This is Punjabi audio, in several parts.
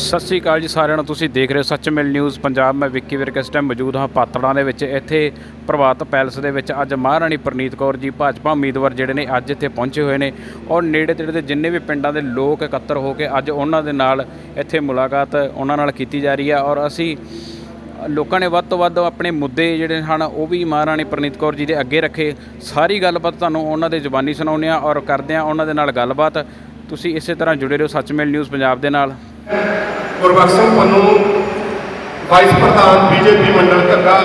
ਸਤਿ ਸ੍ਰੀ ਅਕਾਲ ਜੀ ਸਾਰਿਆਂ ਨੂੰ। ਤੁਸੀਂ ਦੇਖ ਰਹੇ ਹੋ ਸੱਚਮਿਲ ਨਿਊਜ਼ ਪੰਜਾਬ। ਮੈਂ ਵਿੱਕੀ ਵਿਰਕ ਇਸ ਟਾਈਮ ਮੌਜੂਦ ਹਾਂ ਪਾਤੜਾਂ ਦੇ ਵਿੱਚ। ਇੱਥੇ ਪ੍ਰਭਾਤ ਪੈਲਸ ਦੇ ਵਿੱਚ ਅੱਜ ਮਹਾਰਾਣੀ ਪ੍ਰਨੀਤ ਕੌਰ ਜੀ, ਭਾਜਪਾ ਉਮੀਦਵਾਰ ਜਿਹੜੇ ਨੇ ਅੱਜ ਇੱਥੇ ਪਹੁੰਚੇ ਹੋਏ ਨੇ ਔਰ ਨੇੜੇ ਤੇੜੇ ਦੇ ਜਿੰਨੇ ਵੀ ਪਿੰਡਾਂ ਦੇ ਲੋਕ ਇਕੱਤਰ ਹੋ ਕੇ ਅੱਜ ਉਹਨਾਂ ਦੇ ਨਾਲ ਇੱਥੇ ਮੁਲਾਕਾਤ ਉਹਨਾਂ ਨਾਲ ਕੀਤੀ ਜਾ ਰਹੀ ਹੈ ਔਰ ਅਸੀਂ ਲੋਕਾਂ ਨੇ ਵੱਧ ਤੋਂ ਵੱਧ ਆਪਣੇ ਮੁੱਦੇ ਜਿਹੜੇ ਹਨ ਉਹ ਵੀ ਮਹਾਰਾਣੀ ਪ੍ਰਨੀਤ ਕੌਰ ਜੀ ਦੇ ਅੱਗੇ ਰੱਖੇ। ਸਾਰੀ ਗੱਲਬਾਤ ਤੁਹਾਨੂੰ ਉਹਨਾਂ ਦੇ ਜ਼ੁਬਾਨੀ ਸੁਣਾਉਂਦੇ ਆ ਔਰ ਕਰਦੇ ਆ ਉਹਨਾਂ ਦੇ ਨਾਲ ਗੱਲਬਾਤ। ਤੁਸੀਂ ਇਸੇ ਤਰ੍ਹਾਂ ਜੁੜੇ ਰਹੋ ਸੱਚ ਮਿਲ ਨਿਊਜ਼ ਪੰਜਾਬ ਦੇ ਨਾਲ। ਗੁਰਬਖਸ਼ ਸਿੰਘ ਪੰਨੂ ਵਾਈਸ ਪ੍ਰਧਾਨ ਬੀਜੇਪੀ ਮੰਡਲ ਘੱਗਾ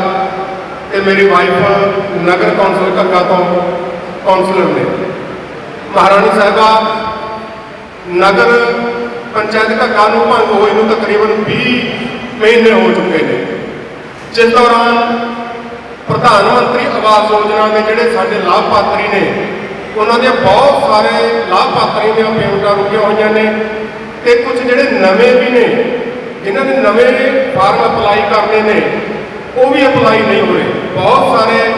ਤੇ ਮੇਰੀ ਵਾਈਫ ਨਗਰ ਕੌਂਸਲ ਘੱਗਾ ਤੋਂ ਕੌਂਸਲਰ ਨੇ। ਮਹਾਰਾਣੀ ਸਾਹਿਬਾ, ਨਗਰ ਪੰਚਾਇਤ ਘੱਗਾ ਨੂੰ ਭੰਗ ਹੋਏ ਨੂੰ ਤਕਰੀਬਨ 20 ਮਹੀਨੇ ਹੋ ਚੁੱਕੇ ਨੇ। ਜਿਸ ਦੌਰਾਨ ਪ੍ਰਧਾਨ ਮੰਤਰੀ ਆਵਾਸ ਯੋਜਨਾ ਦੇ ਜਿਹੜੇ ਸਾਡੇ ਲਾਭਪਾਤਰੀ ਨੇ, ਉਹਨਾਂ ਦੇ ਬਹੁਤ ਸਾਰੇ ਲਾਭਪਾਤਰੀ ਦੀਆਂ ਪੇਮੈਂਟਾਂ ਰੁਕੀਆਂ ਹੋਈਆਂ ਨੇ। ਤੇ ਕੁਝ ਜਿਹੜੇ ਨਵੇਂ ਵੀ ਨੇ, ਜਿਨ੍ਹਾਂ ਨੇ ਨਵੇਂ ਫਾਰਮ ਅਪਲਾਈ ਕਰਨੇ ਨੇ, ਉਹ ਵੀ ਅਪਲਾਈ ਨਹੀਂ ਹੋਏ। ਬਹੁਤ ਸਾਰੇ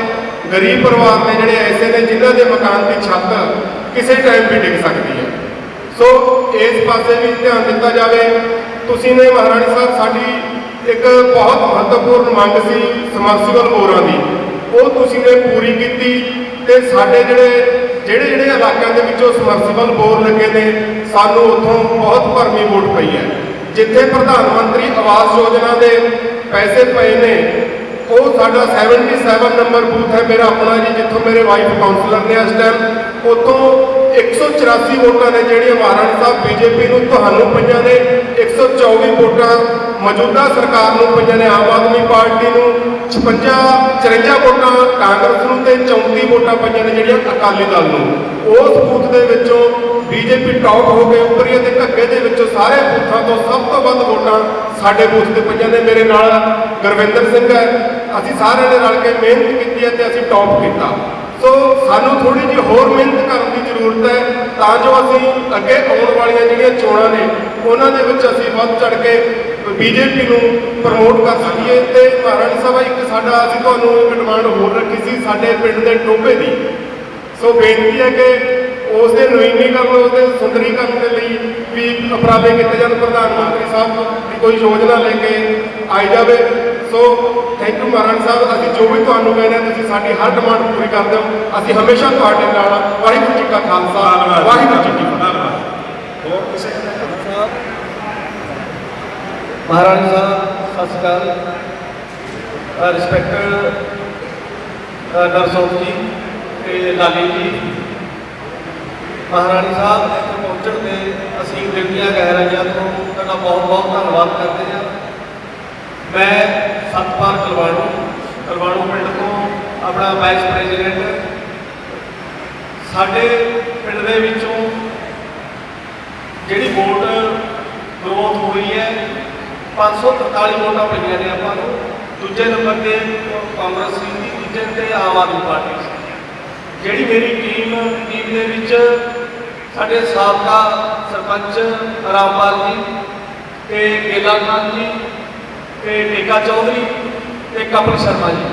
ਗਰੀਬ ਪਰਿਵਾਰ ਨੇ ਜਿਹੜੇ ਐਸੇ ਨੇ, ਜਿਨ੍ਹਾਂ ਦੇ ਮਕਾਨ ਦੀ ਛੱਤ ਕਿਸੇ ਟਾਈਮ ਵੀ ਡਿੱਗ ਸਕਦੀ ਹੈ। ਸੋ ਇਸ ਪਾਸੇ ਵੀ ਧਿਆਨ ਦਿੱਤਾ ਜਾਵੇ। ਤੁਸੀਂ ਨੇ ਮਹਾਰਾਣੀ ਸਾਹਿਬ, ਸਾਡੀ ਇੱਕ ਬਹੁਤ ਮਹੱਤਵਪੂਰਨ ਮੰਗ ਸੀ ਸਮਰਸੀਬਲ ਬੋਰਾਂ ਦੀ। ਉਹ ਤੁਸੀਂ ਨੇ ਪੂਰੀ ਕੀਤੀ। ਤੇ ਸਾਡੇ ਜਿਹੜੇ ਜਿਹੜੇ ਜਿਹੜੇ ਇਲਾਕਿਆਂ ਦੇ ਵਿੱਚੋਂ ਸਮਰਸੀਬਲ ਬੋਰ ਲੱਗੇ ਨੇ, ਸਾਨੂੰ ਉੱਥੋਂ ਬਹੁਤ ਭਰਮੀ ਵੋਟ ਪਈ ਹੈ। ਜਿੱਥੇ ਪ੍ਰਧਾਨ ਮੰਤਰੀ ਆਵਾਸ ਯੋਜਨਾ ਦੇ ਪੈਸੇ ਪਏ ਨੇ, ਉਹ ਸਾਡਾ 77 ਨੰਬਰ ਬੂਥ ਹੈ ਮੇਰਾ ਆਪਣਾ ਜੀ, ਜਿੱਥੋਂ ਮੇਰੇ ਵਾਈਫ ਕਾਉਂਸਲਰ ਨੇ ਇਸ ਟਾਈਮ ਉੱਥੋਂ 184 ਵੋਟਾਂ ਨੇ ਜਿਹੜੀਆਂ ਮਹਾਰਾਣੀ ਸਾਹਿਬ ਬੀਜੇਪੀ ਨੂੰ ਤੁਹਾਨੂੰ ਪਈਆਂ ਨੇ 124 ਵੋਟਾਂ ਮੌਜੂਦਾ ਸਰਕਾਰ ਨੂੰ ਪਈਆਂ ਨੇ, ਆਮ ਆਦਮੀ ਪਾਰਟੀ ਨੂੰ। 56 54 ਵੋਟਾਂ ਕਾਂਗਰਸ ਨੂੰ ਤੇ 34 ਵੋਟਾਂ ਪਈਆਂ ਨੇ ਜਿਹੜੀਆਂ ਅਕਾਲੀ ਦਲ ਨੂੰ। ਉਸ ਬੂਥ ਦੇ ਵਿੱਚੋਂ ਬੀਜੇਪੀ ਟੌਪ ਹੋ ਕੇ ਉੱਪਰੀ ਅਤੇ ਘੱਗੇ ਦੇ ਵਿੱਚੋਂ ਸਾਰੇ ਬੂਥਾਂ ਤੋਂ ਸਭ ਤੋਂ ਵੱਧ ਵੋਟਾਂ ਸਾਡੇ ਬੂਥ ਤੇ ਪਈਆਂ ਨੇ। ਮੇਰੇ ਨਾਲ ਗੁਰਵਿੰਦਰ ਸਿੰਘ ਹੈ। ਅਸੀਂ ਸਾਰਿਆਂ ਨੇ ਰਲ ਕੇ ਮਿਹਨਤ ਕੀਤੀ ਹੈ ਤੇ ਅਸੀਂ ਟੌਪ ਕੀਤਾ। ਸੋ ਸਾਨੂੰ ਥੋੜੀ ਜਿਹੀ ਹੋਰ ਮਿਹਨਤ ਕਰਨ ਦੀ ਜ਼ਰੂਰਤ ਹੈ। ਤਾਂ ਜੋ ਅਸੀਂ ਅੱਗੇ ਆਉਣ ਵਾਲੀਆਂ ਜਿਹੜੀਆਂ ਚੋਣਾਂ ਨੇ, ਉਹਨਾਂ ਦੇ ਵਿੱਚ ਅਸੀਂ ਵੱਧ ਚੜ ਕੇ ਬੀਜੇਪੀ ਨੂੰ ਪ੍ਰਮੋਟ ਕਰ ਸਕੀਏ ਤੇ ਮਹਾਰਾਣੀ ਸਾਹਿਬ ਇੱਕ ਸਾਡਾ, ਅਸੀਂ ਤੁਹਾਨੂੰ ਇੱਕ ਡਿਮਾਂਡ ਹੋਰ ਰੱਖੀ ਸੀ ਸਾਡੇ ਪਿੰਡ ਦੇ ਟੋਭੇ ਦੀ। ਸੋ ਬੇਨਤੀ ਹੈ ਕਿ ਉਸ ਦੇ ਨਵੀਨੀਕਰਨ ਉਸ ਦੇ ਸੁੰਦਰੀਕਰਨ ਦੇ ਲਈ ਵੀ ਉਪਰਾਲੇ ਕੀਤੇ ਜਾਣ, ਪ੍ਰਧਾਨ ਮੰਤਰੀ ਸਾਹਿਬ ਦੀ ਕੋਈ ਯੋਜਨਾ ਲੈ ਕੇ ਆਈ ਜਾਵੇ। ਸੋ ਥੈਂਕ ਯੂ ਮਹਾਰਾਜ ਸਾਹਿਬ ਅਸੀਂ ਜੋ ਵੀ ਤੁਹਾਨੂੰ ਕਹਿੰਦੇ ਹਾਂ ਤੁਸੀਂ ਸਾਡੀ ਹਰ ਡਿਮਾਂਡ ਪੂਰੀ ਕਰਦੇ ਹੋ। ਅਸੀਂ ਹਮੇਸ਼ਾ ਤੁਹਾਡੇ ਨਾਲ। ਵਾਹਿਗੁਰੂ ਜੀ ਕਾ ਖਾਲਸਾ। ਵਾਹਿਗੁਰੂ ਜੀ ਕੀ ਫਤਿਹ। ਮਹਾਰਾਣੀ ਸਾਹਿਬ? ਸਤਿ ਸ਼੍ਰੀ ਅਕਾਲ। ਰਿਸਪੈਕਟਡ ਨਰਸੋਤ ਜੀ ਤੇ ਲਾਲੀ ਜੀ। ਮਹਾਰਾਣੀ ਸਾਹਿਬ ਇੱਥੇ ਪਹੁੰਚਣ ਤੇ ਅਸੀਂ ਦਿੱਤੀਆਂ ਗਹਿਰਾਈਆਂ ਤੋਂ ਤੁਹਾਡਾ ਬਹੁਤ ਬਹੁਤ ਧੰਨਵਾਦ ਕਰਦੇ ਹਾਂ। ਮੈਂ ਸਤਪਾਲ ਕਲਵਾਣੂ। ਕਲਵਾਣੂ ਪਿੰਡ ਤੋਂ ਆਪਣਾ ਵਾਈਸ ਪ੍ਰੈਜ਼ੀਡੈਂਟ ਸਾਡੇ ਪਿੰਡ ਦੇ ਵਿੱਚੋਂ ਜਿਹੜੀ ਵੋਟ ਗਰੋਥ ਹੋਈ ਹੈ 543 ਵੋਟਾਂ ਪਈਆਂ ਨੇ ਆਪਾਂ ਨੂੰ। ਦੂਜੇ ਨੰਬਰ ਤੇ ਕਾਂਗਰਸ ਸੀ ਦੀ ਤੀਜੇ ਤੇ ਆਮ ਆਦਮੀ ਪਾਰਟੀ ਸੀ। ਜਿਹੜੀ ਮੇਰੀ ਟੀਮ ਟੀਮ ਦੇ ਵਿੱਚ ਸਾਡੇ ਸਾਬਕਾ ਸਰਪੰਚ ਰਾਮਪਾਲ ਜੀ ਤੇ ਗੇਲਾ ਖਾਨ ਜੀ ਤੇ ਟੇਕਾ ਚੌਧਰੀ ਤੇ ਕਪਲ ਸ਼ਰਮਾ ਜੀ।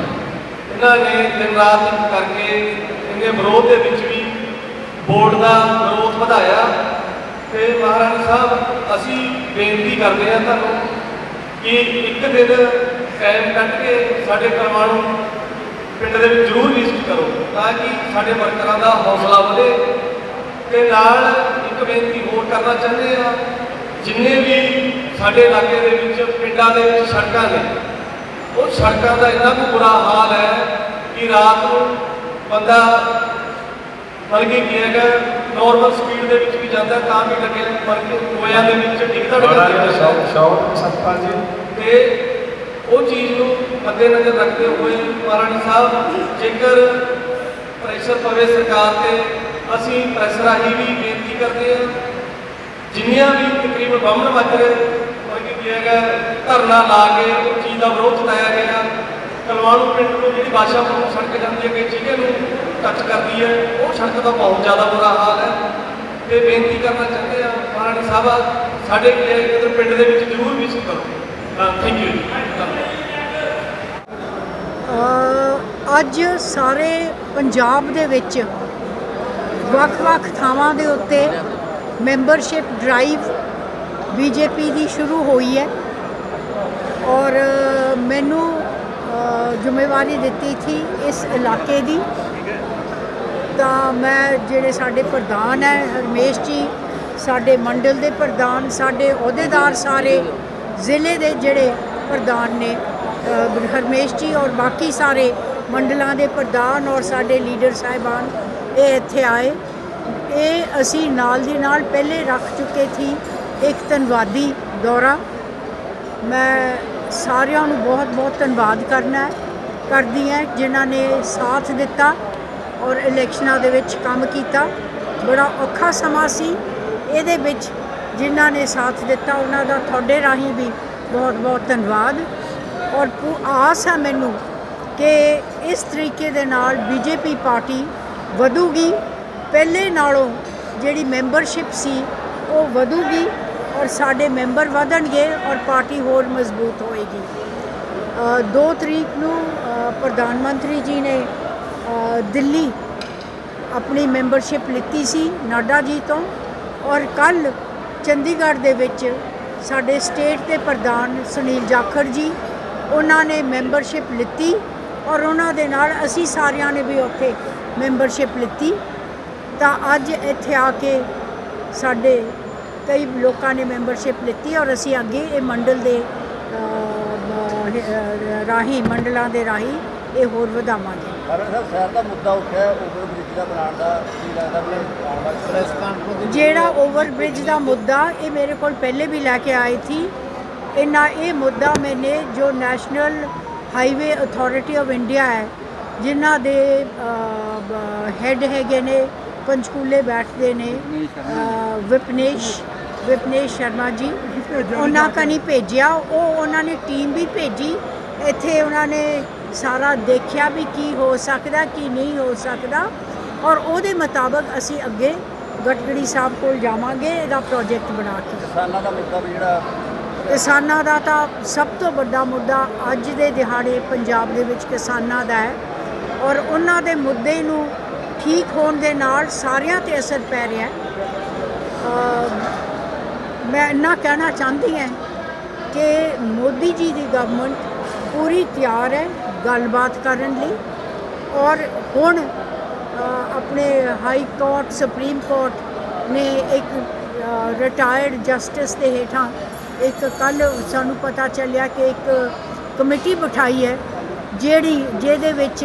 ਇਹਨਾਂ ਨੇ ਦਿਨ ਰਾਤ ਕਰਕੇ ਇਹਦੇ ਵਿਰੋਧ ਦੇ ਵਿੱਚ ਵੀ ਬੋਰਡ ਦਾ ਵਿਰੋਧ ਵਧਾਇਆ। ਤੇ ਮਹਾਰਾਜ ਸਾਹਿਬ, ਅਸੀਂ ਬੇਨਤੀ ਕਰਦੇ ਹਾਂ ਤੁਹਾਨੂੰ ਕਿ ਇੱਕ ਦਿਨ ਟਾਈਮ ਕੱਢ ਕੇ ਸਾਡੇ ਪਰਮਾਣੂ ਪਿੰਡ ਦੇ ਵਿੱਚ ਜ਼ਰੂਰ ਵਿਜ਼ਿਟ ਕਰੋ, ਤਾਂ ਕਿ ਸਾਡੇ ਵਰਕਰਾਂ ਦਾ ਹੌਸਲਾ ਵਧੇ। ਤੇ ਨਾਲ ਇੱਕ ਬੇਨਤੀ ਹੋਰ ਕਰਨਾ ਚਾਹੁੰਦੇ ਆ ਜਿੰਨੇ ਵੀ ਸਾਡੇ ਇਲਾਕੇ ਦੇ ਵਿੱਚ ਪਿੰਡਾਂ ਦੇ ਵਿੱਚ ਸੜਕਾਂ ਨੇ ਉਹ ਸੜਕਾਂ ਦਾ ਇੰਨਾ ਕੁ ਬੁਰਾ ਹਾਲ ਹੈ ਕਿ ਰਾਤ ਨੂੰ ਬੰਦਾ ਬਲਕਿ ਕੀ ਹੈਗਾ ਨਾਰਮਲ ਸਪੀਡ ਦੇ ਵਿੱਚ ਵੀ ਜਾਂਦਾ ਤਾਂ ਵੀ ਲੱਗੇ ਬਲਕਿ ਕੋਇਆਂ ਦੇ ਵਿੱਚ ਡਿੱਗਦਾ ਡਿੱਗਦਾ ਸ਼ੌਕ ਸਤਪਾਲ ਜੀ। ਤੇ ਉਹ ਚੀਜ਼ ਨੂੰ ਮੱਦੇ ਨਜ਼ਰ ਰੱਖਦੇ ਹੋਏ ਮਹਾਰਾਣੀ ਸਾਹਿਬ ਜੇਕਰ ਪ੍ਰੈਸ਼ਰ ਪਵੇ ਸਰਕਾਰ ਤੇ ਅਸੀਂ ਪ੍ਰੈਸ ਰਾਹੀਂ ਵੀ ਬੇਨਤੀ ਕਰਦੇ ਹਾਂ ਜਿੰਨੀਆਂ ਵੀ ਤਕਰੀਬਨ ਬਾਹਮਣ ਮਾਜਰੇ ਵਰਗੀ ਕੀ ਹੈਗਾ ਧਰਨਾ ਲਾ ਕੇ ਉਹ ਚੀਜ਼ ਦਾ ਵਿਰੋਧ ਜਤਾਇਆ ਗਿਆ ਕਲਵਾਣੂ ਪਿੰਡ ਤੋਂ ਜਿਹੜੀ ਬਾਸ਼ਾ ਨੂੰ ਸੜਕ ਜਾਂਦੀ ਹੈ ਕਿ ਜਿਹਦੇ ਨੂੰ ਟੱਚ ਕਰਦੀ ਹੈ ਉਹ ਸੜਕ ਦਾ ਬਹੁਤ ਜ਼ਿਆਦਾ ਬੁਰਾ ਹਾਲ ਹੈ। ਤੇ ਬੇਨਤੀ ਕਰਨਾ ਚਾਹੁੰਦੇ ਆ ਮਹਾਰਾਣੀ ਸਾਹਿਬ ਸਾਡੇ ਇਧਰ ਪਿੰਡ ਦੇ ਵਿੱਚ ਜ਼ਰੂਰ ਵਿਜ਼ਿਟ ਕਰੋ। ਥੈਂਕ ਯੂ ਅ, ਅੱਜ ਸਾਰੇ ਪੰਜਾਬ ਦੇ ਵਿੱਚ ਵੱਖ-ਵੱਖ ਥਾਵਾਂ ਦੇ ਉੱਤੇ ਮੈਂਬਰਸ਼ਿਪ ਡਰਾਈਵ ਬੀਜੇਪੀ ਦੀ ਸ਼ੁਰੂ ਹੋਈ ਹੈ। ਔਰ ਮੈਨੂੰ ਜ਼ਿੰਮੇਵਾਰੀ ਦਿੱਤੀ ਸੀ ਇਸ ਇਲਾਕੇ ਦੀ। ਤਾਂ ਮੈਂ ਜਿਹੜੇ ਸਾਡੇ ਪ੍ਰਧਾਨ ਹੈ, ਹਰਮੇਸ਼ ਜੀ, ਸਾਡੇ ਮੰਡਲ ਦੇ ਪ੍ਰਧਾਨ, ਸਾਡੇ ਅਹੁਦੇਦਾਰ ਸਾਰੇ ਜ਼ਿਲ੍ਹੇ ਦੇ ਜਿਹੜੇ ਪ੍ਰਧਾਨ ਨੇ ਹਰਮੇਸ਼ ਜੀ ਔਰ ਬਾਕੀ ਸਾਰੇ ਮੰਡਲਾਂ ਦੇ ਪ੍ਰਧਾਨ ਔਰ ਸਾਡੇ ਲੀਡਰ ਸਾਹਿਬਾਨ, ਇਹ ਇੱਥੇ ਆਏ। ਇਹ ਅਸੀਂ ਨਾਲ ਦੀ ਨਾਲ ਪਹਿਲੇ ਰੱਖ ਚੁੱਕੇ ਸੀ ਇੱਕ ਧੰਨਵਾਦੀ ਦੌਰਾ। ਮੈਂ ਸਾਰਿਆਂ ਨੂੰ ਬਹੁਤ ਬਹੁਤ ਧੰਨਵਾਦ ਕਰਨਾ ਕਰਦੀ ਹਾਂ, ਜਿਨ੍ਹਾਂ ਨੇ ਸਾਥ ਦਿੱਤਾ ਔਰ ਇਲੈਕਸ਼ਨਾਂ ਦੇ ਵਿੱਚ ਕੰਮ ਕੀਤਾ। ਬੜਾ ਔਖਾ ਸਮਾਂ ਸੀ। ਇਹਦੇ ਵਿੱਚ ਜਿਨ੍ਹਾਂ ਨੇ ਸਾਥ ਦਿੱਤਾ, ਉਹਨਾਂ ਦਾ ਤੁਹਾਡੇ ਰਾਹੀਂ ਵੀ ਬਹੁਤ ਬਹੁਤ ਧੰਨਵਾਦ। ਔਰ ਆਸ ਹੈ ਮੈਨੂੰ ਕਿ ਇਸ ਤਰੀਕੇ ਦੇ ਨਾਲ ਬੀਜੇਪੀ ਪਾਰਟੀ ਵਧੂਗੀ। ਪਹਿਲੇ ਨਾਲੋਂ ਜਿਹੜੀ ਮੈਂਬਰਸ਼ਿਪ ਸੀ, ਉਹ ਵਧੂਗੀ ਔਰ ਸਾਡੇ ਮੈਂਬਰ ਵਧਣਗੇ ਔਰ ਪਾਰਟੀ ਹੋਰ ਮਜ਼ਬੂਤ ਹੋਏਗੀ। 2 ਤਰੀਕ ਨੂੰ ਪ੍ਰਧਾਨ ਮੰਤਰੀ ਜੀ ਨੇ ਦਿੱਲੀ ਆਪਣੀ ਮੈਂਬਰਸ਼ਿਪ ਲਿੱਤੀ ਸੀ ਨਾਡਾ ਜੀ ਤੋਂ ਔਰ ਕੱਲ ਚੰਡੀਗੜ੍ਹ ਦੇ ਵਿੱਚ ਸਾਡੇ ਸਟੇਟ ਦੇ ਪ੍ਰਧਾਨ ਸੁਨੀਲ ਜਾਖੜ ਜੀ, ਉਹਨਾਂ ਨੇ ਮੈਂਬਰਸ਼ਿਪ ਲਿੱਤੀ ਔਰ ਉਹਨਾਂ ਦੇ ਨਾਲ ਅਸੀਂ ਸਾਰਿਆਂ ਨੇ ਵੀ ਉੱਥੇ ਮੈਂਬਰਸ਼ਿਪ ਲਿੱਤੀ। ਤਾਂ ਅੱਜ ਇੱਥੇ ਆ ਕੇ ਸਾਡੇ ਕਈ ਲੋਕਾਂ ਨੇ ਮੈਂਬਰਸ਼ਿਪ ਲਿੱਤੀ ਔਰ ਅਸੀਂ ਅੱਗੇ ਇਹ ਮੰਡਲ ਦੇ ਰਾਹੀਂ ਮੰਡਲਾਂ ਦੇ ਰਾਹੀਂ ਇਹ ਹੋਰ ਵਧਾਵਾਂਗੇ। ਕਾਰਨ ਸਾਹਿਬ ਸ਼ਹਿਰ ਦਾ ਮੁੱਦਾ ਉੱਠਿਆ ਓਵਰ ਬ੍ਰਿਜ ਦਾ ਬਣਾਉਣ ਦਾ ਕੀ ਲੱਗਦਾ ਵੀ ਆਉਣ ਵਾਲੀ ਪ੍ਰੈਸ ਕਾਨਫਰੰਸ ਜਿਹੜਾ ਓਵਰ ਬ੍ਰਿਜ ਦਾ ਮੁੱਦਾ ਇਹ ਮੇਰੇ ਕੋਲ ਪਹਿਲੇ ਵੀ ਲੈ ਕੇ ਆਏ ਥੀ ਇਹਨਾਂ ਇਹ ਮੁੱਦਾ ਮੈਨੇ ਜੋ National Highway Authority of India ਹੈ ਜਿਨ੍ਹਾਂ ਦੇ ਹੈੱਡ ਹੈਗੇ ਨੇ ਪੰਚਕੂਲੇ ਬੈਠਦੇ ਨੇ ਵਿਪਨੇਸ਼ ਵਿਪਨੇਸ਼ ਸ਼ਰਮਾ ਜੀ। ਉਹਨਾਂ ਕਨੀ ਭੇਜਿਆ ਉਹ ਉਹਨਾਂ ਨੇ ਟੀਮ ਵੀ ਭੇਜੀ। ਇੱਥੇ ਉਹਨਾਂ ਨੇ ਸਾਰਾ ਦੇਖਿਆ ਵੀ ਕੀ ਹੋ ਸਕਦਾ ਕੀ ਨਹੀਂ ਹੋ ਸਕਦਾ। ਔਰ ਉਹਦੇ ਮੁਤਾਬਕ ਅਸੀਂ ਅੱਗੇ ਗਟਗੜੀ ਸਾਹਿਬ ਕੋਲ ਜਾਵਾਂਗੇ ਇਹਦਾ ਪ੍ਰੋਜੈਕਟ ਬਣਾ ਕੇ। ਕਿਸਾਨਾਂ ਦਾ ਮੁੱਦਾ ਵੀ ਜਿਹੜਾ ਕਿਸਾਨਾਂ ਦਾ ਤਾਂ ਸਭ ਤੋਂ ਵੱਡਾ ਮੁੱਦਾ ਅੱਜ ਦੇ ਦਿਹਾੜੇ ਪੰਜਾਬ ਦੇ ਵਿੱਚ ਕਿਸਾਨਾਂ ਦਾ ਹੈ। ਔਰ ਉਹਨਾਂ ਦੇ ਮੁੱਦੇ ਨੂੰ ਠੀਕ ਹੋਣ ਦੇ ਨਾਲ ਸਾਰਿਆਂ ਤੇ ਅਸਰ ਪੈ ਰਿਹਾ ਮੈਂ ਇੰਨਾ ਕਹਿਣਾ ਚਾਹੁੰਦੀ ਹਾਂ ਕਿ ਮੋਦੀ ਜੀ ਦੀ ਗਵਰਨਮੈਂਟ ਪੂਰੀ ਤਿਆਰ ਹੈ ਗੱਲਬਾਤ ਕਰਨ ਲਈ ਔਰ ਹੁਣ ਆਪਣੇ ਹਾਈ ਕੋਰਟ ਸੁਪਰੀਮ ਕੋਰਟ ਨੇ ਇੱਕ ਰਿਟਾਇਰਡ ਜਸਟਿਸ ਦੇ ਹੇਠਾਂ ਇੱਕ ਕੱਲ ਸਾਨੂੰ ਪਤਾ ਚੱਲਿਆ ਕਿ ਇੱਕ ਕਮੇਟੀ ਬਿਠਾਈ ਹੈ ਜਿਹੜੀ ਜਿਹਦੇ ਵਿੱਚ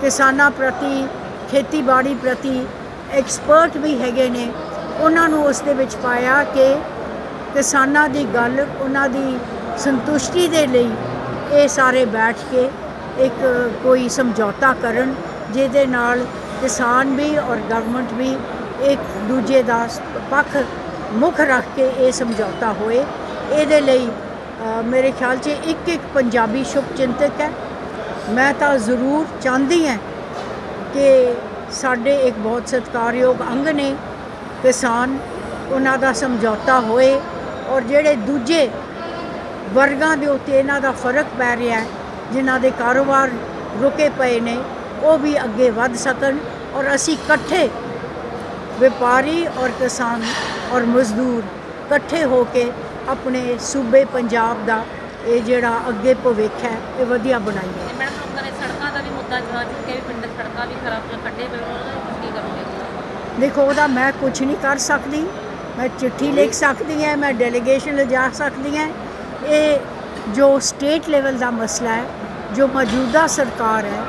ਕਿਸਾਨਾਂ ਪ੍ਰਤੀ ਖੇਤੀਬਾੜੀ ਪ੍ਰਤੀ ਐਕਸਪਰਟ ਵੀ ਹੈਗੇ ਨੇ। ਉਹਨਾਂ ਨੂੰ ਉਸ ਦੇ ਵਿੱਚ ਪਾਇਆ ਕਿ ਕਿਸਾਨਾਂ ਦੀ ਗੱਲ, ਉਹਨਾਂ ਦੀ ਸੰਤੁਸ਼ਟੀ ਦੇ ਲਈ ਇਹ ਸਾਰੇ ਬੈਠ ਕੇ ਇੱਕ ਕੋਈ ਸਮਝੌਤਾ ਕਰਨ, ਜਿਹਦੇ ਨਾਲ ਕਿਸਾਨ ਵੀ ਔਰ ਗਵਰਨਮੈਂਟ ਵੀ ਇੱਕ ਦੂਜੇ ਦਾ ਪੱਖ ਮੁੱਖ ਰੱਖ ਕੇ ਇਹ ਸਮਝੌਤਾ ਹੋਏ। ਇਹਦੇ ਲਈ ਮੇਰੇ ਖਿਆਲ 'ਚ ਇੱਕ ਇੱਕ ਪੰਜਾਬੀ ਸ਼ੁਭ ਚਿੰਤਕ ਹੈ। ਮੈਂ ਤਾਂ ਜ਼ਰੂਰ ਚਾਹੁੰਦੀ ਹਾਂ ਕਿ ਸਾਡੇ ਇੱਕ ਬਹੁਤ ਸਤਿਕਾਰਯੋਗ ਅੰਗ ਨੇ, ਕਿਸਾਨ ਉਹਨਾਂ ਦਾ ਸਮਝੌਤਾ ਹੋਏ ਔਰ ਜਿਹੜੇ ਦੂਜੇ ਵਰਗਾਂ ਦੇ ਉੱਤੇ ਇਹਨਾਂ ਦਾ ਫ਼ਰਕ ਪੈ ਰਿਹਾ ਹੈ, ਜਿਨ੍ਹਾਂ ਦੇ ਕਾਰੋਬਾਰ ਰੁਕੇ ਪਏ ਨੇ, ਉਹ ਵੀ ਅੱਗੇ ਵੱਧ ਸਕਣ ਔਰ ਅਸੀਂ ਇਕੱਠੇ ਵਪਾਰੀ ਔਰ ਕਿਸਾਨ ਔਰ ਮਜ਼ਦੂਰ ਇਕੱਠੇ ਹੋ ਕੇ ਆਪਣੇ ਸੂਬੇ ਪੰਜਾਬ ਦਾ ਇਹ ਜਿਹੜਾ ਅੱਗੇ ਭਵਿੱਖ ਹੈ, ਇਹ ਵਧੀਆ ਬਣਾਈਏ ਮੈਡਮ ਲੋਕਾਂ ਨੇ ਸੜਕਾਂ ਦਾ ਵੀ ਮੁੱਦਾ ਜਵਾ ਚੁੱਕਿਆ ਵੀ ਪਿੰਡ 'ਚ ਸੜਕਾਂ ਵੀ ਖਰਾਬ ਜੋ ਖੱਡੇ ਪਏ ਉਹਨਾਂ ਦਾ ਕੀ ਕਰੋਗੇ? ਦੇਖੋ ਉਹਦਾ ਮੈਂ ਕੁਝ ਨਹੀਂ ਕਰ ਸਕਦੀ। ਮੈਂ ਚਿੱਠੀ ਲਿਖ ਸਕਦੀ ਹਾਂ ਮੈਂ ਡੈਲੀਗੇਸ਼ਨ ਲਿਜਾ ਸਕਦੀ ਹਾਂ। ਇਹ ਜੋ ਸਟੇਟ ਲੈਵਲ ਦਾ ਮਸਲਾ ਹੈ ਜੋ ਮੌਜੂਦਾ ਸਰਕਾਰ ਹੈ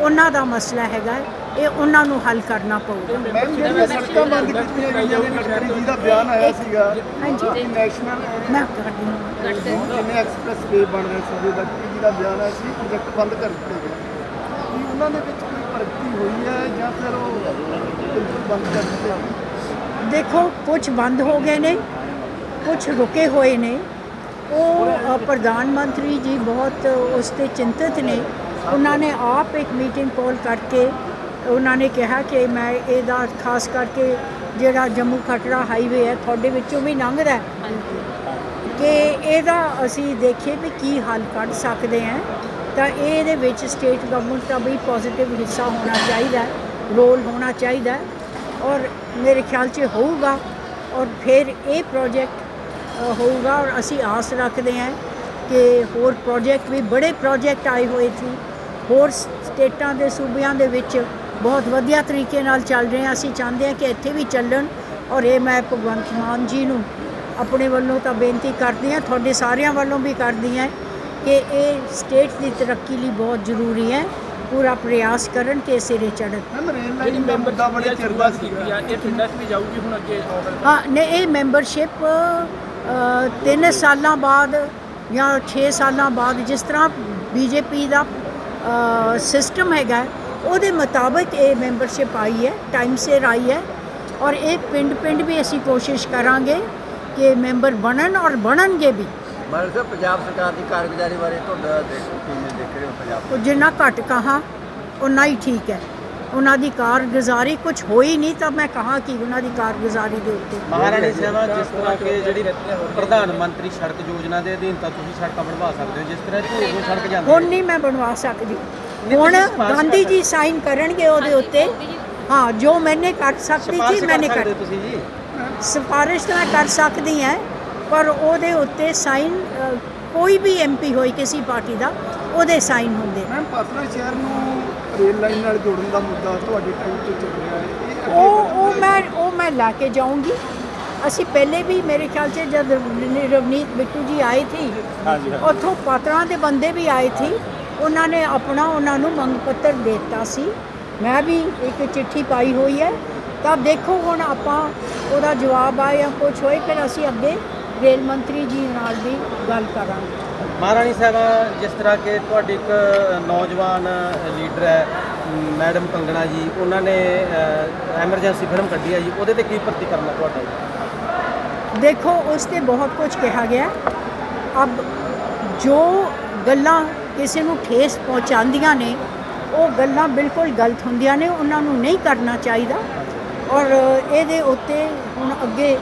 ਉਹਨਾਂ ਦਾ ਮਸਲਾ ਹੈਗਾ ਇਹ ਉਹਨਾਂ ਨੂੰ ਹੱਲ ਕਰਨਾ ਪਊਗਾ। ਮੈਮ ਜਿਹੜੀਆਂ ਸੜਕਾਂ ਮੰਗ ਕੀਤੀਆਂ ਗਈਆਂ ਨੇ ਗਡਕਰੀ ਜੀ ਦਾ ਬਿਆਨ ਆਇਆ ਸੀਗਾ। ਹਾਂਜੀ। ਕਿ ਨੈਸ਼ਨਲ ਮੈਂ ਕਰਦੀ ਹਾਂ ਜਿੰਨੇ ਐਕਸਪ੍ਰੈਸ ਵੇ ਬਣ ਰਹੇ ਸੀ ਗਡਕਰੀ ਜੀ ਦਾ ਬਿਆਨ ਆਇਆ ਸੀ ਪ੍ਰੋਜੈਕਟ ਬੰਦ ਕਰ ਦਿੱਤੇ ਗਏ। ਕੀ ਉਹਨਾਂ ਦੇ ਵਿੱਚ ਕੋਈ ਪ੍ਰਗਤੀ ਹੋਈ ਹੈ ਜਾਂ ਫਿਰ ਉਹ ਬਿਲਕੁਲ ਬੰਦ ਕਰ ਦਿੱਤੇ? ਦੇਖੋ ਕੁਝ ਬੰਦ ਹੋ ਗਏ ਨੇ ਕੁਝ ਰੁਕੇ ਹੋਏ ਨੇ। ਉਹ ਪ੍ਰਧਾਨ ਮੰਤਰੀ ਜੀ ਬਹੁਤ ਉਸ ਤੇ ਚਿੰਤਤ ਨੇ। ਉਹਨਾਂ ਨੇ ਆਪ ਇੱਕ ਮੀਟਿੰਗ ਕਾਲ ਕਰਕੇ ਉਹਨਾਂ ਨੇ ਕਿਹਾ ਕਿ ਮੈਂ ਇਹਦਾ ਖਾਸ ਕਰਕੇ ਜਿਹੜਾ ਜੰਮੂ ਖਟੜਾ ਹਾਈਵੇ ਹੈ ਤੁਹਾਡੇ ਵਿੱਚੋਂ ਵੀ ਲੰਘਦਾ ਹੈ। ਕਿ ਇਹਦਾ ਅਸੀਂ ਦੇਖੀਏ ਵੀ ਕੀ ਹੱਲ ਕੱਢ ਸਕਦੇ ਹਾਂ। ਤਾਂ ਇਹਦੇ ਵਿੱਚ ਸਟੇਟ ਗਵਰਨਮੈਂਟ ਦਾ ਵੀ ਪੋਜ਼ਿਟਿਵ ਹਿੱਸਾ ਹੋਣਾ ਚਾਹੀਦਾ ਰੋਲ ਹੋਣਾ ਚਾਹੀਦਾ ਔਰ ਮੇਰੇ ਖਿਆਲ 'ਚ ਹੋਊਗਾ ਔਰ ਫਿਰ ਇਹ ਪ੍ਰੋਜੈਕਟ ਹੋਊਗਾ ਔਰ ਅਸੀਂ ਆਸ ਰੱਖਦੇ ਹਾਂ ਕਿ ਹੋਰ ਪ੍ਰੋਜੈਕਟ ਵੀ ਬੜੇ ਪ੍ਰੋਜੈਕਟ ਆਏ ਹੋਏ ਸੀ, ਹੋਰ ਸਟੇਟਾਂ ਦੇ ਸੂਬਿਆਂ ਦੇ ਵਿੱਚ ਬਹੁਤ ਵਧੀਆ ਤਰੀਕੇ ਨਾਲ ਚੱਲ ਰਹੇ ਆ ਅਸੀਂ ਚਾਹੁੰਦੇ ਹਾਂ ਕਿ ਇੱਥੇ ਵੀ ਚੱਲਣ ਔਰ ਇਹ ਮੈਂ ਭਗਵੰਤ ਮਾਨ ਜੀ ਨੂੰ ਆਪਣੇ ਵੱਲੋਂ ਤਾਂ ਬੇਨਤੀ ਕਰਦੀ ਹਾਂ, ਤੁਹਾਡੇ ਸਾਰਿਆਂ ਵੱਲੋਂ ਵੀ ਕਰਦੀ ਹਾਂ ਕਿ ਇਹ ਸਟੇਟ ਦੀ ਤਰੱਕੀ ਲਈ ਬਹੁਤ ਜ਼ਰੂਰੀ ਹੈ। ਪੂਰਾ ਪ੍ਰਯਾਸ ਕਰਨ ਕਿ ਇਹ ਸਿਰੇ ਚੜ੍ਹਨ। ਮੈਮ ਰੇਲ ਲਾਈਨ ਦਾ ਮੁੱਦਾ ਬੜੇ ਚਿਰ ਦਾ ਸੀ ਇਹ ਪਿੰਡਾਂ 'ਚ ਵੀ ਜਾਊਗੀ ਹੁਣ ਅੱਗੇ ਹਾਂ ਨੇ ਇਹ ਮੈਂਬਰਸ਼ਿਪ 3 ਸਾਲਾਂ ਬਾਅਦ ਜਾਂ 6 ਸਾਲਾਂ ਬਾਅਦ ਜਿਸ ਤਰ੍ਹਾਂ ਬੀਜੇਪੀ ਦਾ ਸਿਸਟਮ ਹੈਗਾ ਉਹਦੇ ਮੁਤਾਬਕ ਇਹ ਮੈਂਬਰਸ਼ਿਪ ਆਈ ਹੈ ਟਾਈਮ ਸਿਰ ਆਈ ਹੈ। ਔਰ ਇਹ ਪਿੰਡ ਪਿੰਡ ਵੀ ਅਸੀਂ ਕੋਸ਼ਿਸ਼ ਕਰਾਂਗੇ ਕਿ ਮੈਂਬਰ ਬਣਨ ਔਰ ਬਣਨਗੇ ਵੀ। ਮਾਨ ਸਾਹਿਬ ਪੰਜਾਬ ਸਰਕਾਰ ਦੀ ਕਾਰਗੁਜ਼ਾਰੀ ਬਾਰੇ ਤੁਹਾਡਾ ਦੇਖ ਕਿਵੇਂ ਦੇਖ ਰਹੇ ਹੋ ਪੰਜਾਬ ਉਹ ਜਿੰਨਾ ਘੱਟ ਕਹਾ ਉਨਾ ਹੀ ਠੀਕ ਹੈ। ਉਹਨਾਂ ਦੀ ਕਾਰਗੁਜ਼ਾਰੀ ਕੁਝ ਹੋਈ ਨਹੀਂ ਤਾਂ ਮੈਂ ਕਹਾ ਕਿ ਉਹਨਾਂ ਦੀ ਕਾਰਗੁਜ਼ਾਰੀ ਦੇ ਉੱਤੇ। ਮਹਾਰਾਣੀ ਸੇਵਾ ਜਿਸ ਤਰ੍ਹਾਂ ਕਿ ਜਿਹੜੀ ਪ੍ਰਧਾਨ ਮੰਤਰੀ ਸੜਕ ਯੋਜਨਾ ਦੇ ਅਧੀਨ ਤਾਂ ਤੁਸੀਂ ਸੜਕਾਂ ਬਣਵਾ ਸਕਦੇ ਹੋ ਜਿਸ ਤਰ੍ਹਾਂ ਨੂੰ ਸੜਕ ਜਾਂਦੀ ਹੁਣ ਨਹੀਂ ਮੈਂ ਬਣਵਾ ਸਕਦੀ। ਹੁਣ ਗਾਂਧੀ ਜੀ ਸਾਈਨ ਕਰਨਗੇ ਉਹਦੇ ਉੱਤੇ। ਹਾਂ ਜੋ ਮੈਨੇ ਕਰ ਸਕਦੀ ਸਿਫਾਰਿਸ਼ ਸੀ ਕਰ ਮੈਨੇ ਕਰ ਹੋ ਤੁਸੀਂ ਜੀ। ਸਿਫਾਰਿਸ਼ ਤਾਂ ਮੈਂ ਕਰ ਸਕਦੀ ਹਾਂ। ਪਰ ਉਹਦੇ ਉੱਤੇ ਸਾਈਨ ਕੋਈ ਵੀ ਐਮਪੀ ਹੋਈ ਕਿਸੇ ਪਾਰਟੀ ਦਾ ਉਹਦੇ ਸਾਈਨ ਹੁੰਦੇ। ਮੈਮ ਪਾਤੜਾ ਸ਼ਹਿਰ ਨੂੰ ਰੇਲ ਲਾਈਨ ਨਾਲ ਜੋੜਨ ਦਾ ਮੁੱਦਾ ਤੁਹਾਡੇ ਟਾਈਮ ਤੋਂ ਚੱਲ ਰਿਹਾ ਹੈ। ਉਹ ਉਹ ਮੈਂ ਉਹ ਮੈਂ ਲਾ ਕੇ ਜਾਊਂਗੀ। ਅਸੀਂ ਪਹਿਲੇ ਵੀ ਮੇਰੇ ਖਿਆਲ 'ਚ ਜਦ ਰਵਨੀ- ਰਵਨੀਤ ਬਿੱਟੂ ਜੀ ਆਏ ਸੀ ਉੱਥੋਂ ਪਾਤਰਾਂ ਦੇ ਬੰਦੇ ਵੀ ਆਏ ਸੀ। ਉਹਨਾਂ ਨੇ ਆਪਣਾ ਉਹਨਾਂ ਨੂੰ ਮੰਗ ਪੱਤਰ ਦੇ ਦਿੱਤਾ ਸੀ। ਮੈਂ ਵੀ ਇੱਕ ਚਿੱਠੀ ਪਾਈ ਹੋਈ ਹੈ। ਤਾਂ ਦੇਖੋ ਹੁਣ ਆਪਾਂ ਉਹਦਾ ਜਵਾਬ ਆਏ ਜਾਂ ਕੁਝ ਹੋਏ ਫਿਰ ਅਸੀਂ ਅੱਗੇ ਰੇਲ ਮੰਤਰੀ ਜੀ ਨਾਲ ਵੀ ਗੱਲ ਕਰਾਂਗੇ। ਮਹਾਰਾਣੀ ਸਾਹਿਬਾ ਜਿਸ ਤਰ੍ਹਾਂ ਕਿ ਤੁਹਾਡੀ ਇੱਕ ਨੌਜਵਾਨ ਲੀਡਰ ਹੈ ਮੈਡਮ ਕੰਗਣਾ ਜੀ ਉਹਨਾਂ ਨੇ ਐਮਰਜੈਂਸੀ ਫਿਲਮ ਕੱਢੀ ਹੈ ਜੀ ਉਹਦੇ ਤੇ ਕੀ ਪ੍ਰਤੀਕਰਮ ਹੈ ਤੁਹਾਡਾ? ਦੇਖੋ ਉਸ ਤੇ ਬਹੁਤ ਕੁਝ ਕਿਹਾ ਗਿਆ। ਅਬ ਜੋ ਗੱਲਾਂ ਕਿਸੇ ਨੂੰ ਠੇਸ ਪਹੁੰਚਾਉਂਦੀਆਂ ਨੇ ਉਹ ਗੱਲਾਂ ਬਿਲਕੁਲ ਗਲਤ ਹੁੰਦੀਆਂ ਨੇ ਉਹਨਾਂ ਨੂੰ ਨਹੀਂ ਕਰਨਾ ਚਾਹੀਦਾ। ਔਰ ਇਹਦੇ ਉੱਤੇ ਹੁਣ ਅੱਗੇ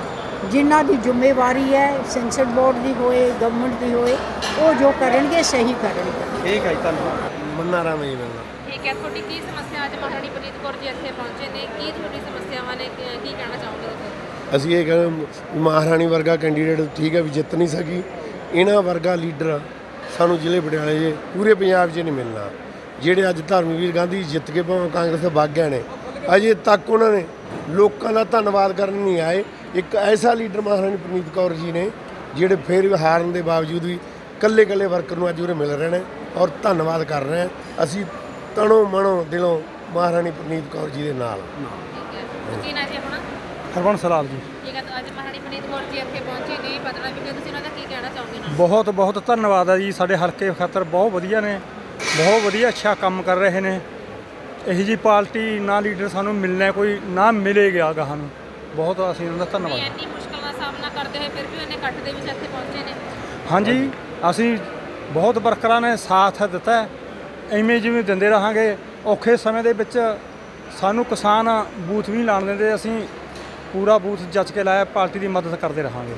ਜਿਨ੍ਹਾਂ ਦੀ ਜ਼ਿੰਮੇਵਾਰੀ ਹੈ ਸੈਂਸਰ ਬੋਰਡ ਦੀ ਹੋਏ ਗਵਰਨਮੈਂਟ ਦੀ ਹੋਏ ਉਹ ਜੋ ਕਰਨਗੇ ਸਹੀ ਕਰਨਗੇ। ਠੀਕ ਹੈ ਜੀ ਧੰਨਵਾਦ। ਮੰਨਾ ਰਾਮ ਜੀ ਮੇਰਾ ਠੀਕ ਹੈ ਤੁਹਾਡੀ ਕੀ ਸਮੱਸਿਆ ਅੱਜ ਮਹਾਰਾਣੀ ਪ੍ਰੀਤ ਕੌਰ ਜੀ ਇੱਥੇ ਪਹੁੰਚੇ ਨੇ? ਕੀ ਤੁਹਾਡੀ ਸਮੱਸਿਆਵਾਂ ਨੇ? ਕੀ ਕੀ ਕਹਿਣਾ ਚਾਹੋਗੇ ਤੁਸੀਂ? ਅਸੀਂ ਇਹ ਕਹਿੰਦੇ ਮਹਾਰਾਣੀ ਵਰਗਾ ਕੈਂਡੀਡੇਟ ਠੀਕ ਹੈ ਵੀ ਜਿੱਤ ਨਹੀਂ ਸਕੀ। ਇਹਨਾਂ ਵਰਗਾ ਲੀਡਰ ਸਾਨੂੰ ਜ਼ਿਲ੍ਹੇ ਪਟਿਆਲੇ 'ਚ ਪੂਰੇ ਪੰਜਾਬ 'ਚ ਨਹੀਂ ਮਿਲਣਾ। ਜਿਹੜੇ ਅੱਜ ਧਰਮਵੀਰ ਗਾਂਧੀ ਜਿੱਤ ਕੇ ਭਾਵੇਂ ਕਾਂਗਰਸ ਦੇ ਵਗ ਗਏ ਨੇ ਅਜੇ ਤੱਕ ਉਹਨਾਂ ਨੇ ਲੋਕਾਂ ਦਾ ਧੰਨਵਾਦ ਕਰਨ ਨਹੀਂ ਆਏ। ਇੱਕ ਐਸਾ ਲੀਡਰ ਮਹਾਰਾਣੀ ਪ੍ਰਨੀਤ ਕੌਰ ਜੀ ਨੇ ਜਿਹੜੇ ਫਿਰ ਵੀ ਹਾਰਨ ਦੇ ਬਾਵਜੂਦ ਵੀ ਕੱਲੇ ਕੱਲੇ ਵਰਕਰ ਨੂੰ ਅੱਜ ਉਰੇ ਮਿਲ ਰਹੇ ਨੇ ਔਰ ਧੰਨਵਾਦ ਕਰ ਰਹੇ ਹਾਂ ਅਸੀਂ ਤਣੋ ਮਣੋ ਦਿਲੋਂ ਮਹਾਰਾਣੀ ਪ੍ਰਨੀਤ ਕੌਰ ਜੀ ਦੇ ਨਾਲ। ਠੀਕ ਹੈ। ਕੀ ਨਾ ਜੀ ਆਪਣਾ? ਹਰਬੰਸ ਲਾਲ ਜੀ। ਠੀਕ ਹੈ ਤਾਂ ਅੱਜ ਮਹਾਰਾਣੀ ਪ੍ਰੀਤ ਕੌਰ ਜੀ ਇੱਥੇ ਪਹੁੰਚੇ ਨੇ ਪਤਲਾ ਵੀ ਤੁਸੀਂ ਉਹਨਾਂ ਦਾ ਕੀ ਕਹਿਣਾ ਚਾਹੋਗੇ ਨਾ? ਬਹੁਤ ਬਹੁਤ ਧੰਨਵਾਦ ਹੈ ਜੀ। ਸਾਡੇ ਹਲਕੇ ਖਾਤਰ ਬਹੁਤ ਵਧੀਆ ਨੇ। ਬਹੁਤ ਵਧੀਆ ਅੱਛਾ ਕੰਮ ਕਰ ਰਹੇ ਨੇ। ਇਹੀ ਜੀ ਪਾਰਟੀ ਨਾ ਲੀਡਰ ਸਾਨੂੰ ਮਿਲਣਾ ਕੋਈ ਨਾ ਮਿਲੇ ਗਿਆ ਗਾ ਸਾਨੂੰ ਬਹੁਤ ਅਸੀਂ ਉਹਨਾਂ ਦਾ ਵੀ ਧੰਨਵਾਦ ਇੰਨੀ ਮੁਸ਼ਕਲ ਦਾ ਸਾਹਮਣਾ ਕਰਦੇ ਹੋਏ ਫਿਰ ਵੀ ਉਹਨੇ ਇਕੱਠ ਦੇ ਵਿੱਚ ਇੱਥੇ ਪਹੁੰਚੇ ਨੇ। ਹਾਂਜੀ ਅਸੀਂ ਬਹੁਤ ਵਰਕਰਾਂ ਨੇ ਸਾਥ ਦਿੱਤਾ ਹੈ। ਐਵੇਂ ਜਿਵੇਂ ਦਿੰਦੇ ਰਹਾਂਗੇ ਔਖੇ ਸਮੇਂ ਦੇ ਵਿੱਚ ਸਾਨੂੰ ਕਿਸਾਨ ਬੂਥ ਵੀ ਨਹੀਂ ਲਾਣ ਦਿੰਦੇ ਅਸੀਂ ਪੂਰਾ ਬੂਥ ਜੱਜ ਕੇ ਲਾਇਆ ਪਾਰਟੀ ਦੀ ਮਦਦ ਕਰਦੇ ਰਹਾਂਗੇ